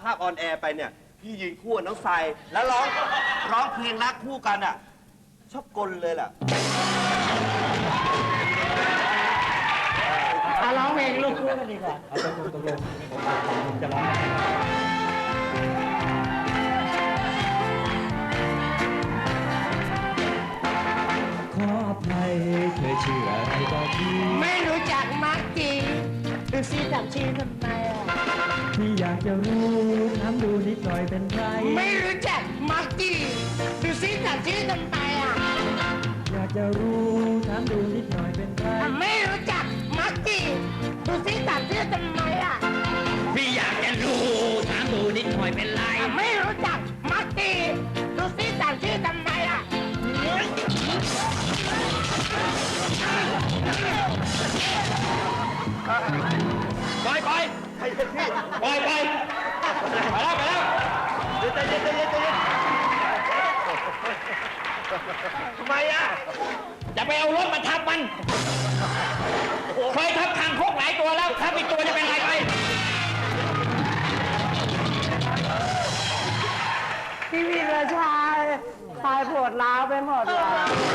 ภาพออนแอร์ไปเนี่ย พี่ยืนคู่กับน้องทรายแล้วร้องร้องเพลงรักคู่กันอะ ชอบกลเลยล่ะ อะร้องเพลงลูกคู่กันดีกว่าเอาตกลงตกลงผมผมจะร้องขออภัยเธอชื่ออะไรบอกพี่ไม่รู้จักมักจีดูซิจำชื่อทำไมอะ พี่อยากจะรู้ถามดูนิดหน่อยเป็นไร ไม่รู้จักมักจีดูซิจำชื่อทำไมอะอยากจะรู้ถามดูนิดหน่อยเป็นไร ไม่รู้จักมักจีดูซิจำชื่อทำไมอะพี่อยากจะรู้ถามดูนิดหน่อยเป็นไร ไม่รู้จักมักจีดูซิจำชื่อทำไมอะปล่อยป ล่อยปล่อยปล่อยไปแล้วไปแล้วใจเย็นใจเย็นใจเย็นทำไมอะจะไปเอารถมาทับมันเคยทับคางคกหลายตัวแล้วถ้าอีกตัวจะเป็นไรไปพี่วีรชัยตายปวดร้าวไปหมดเลย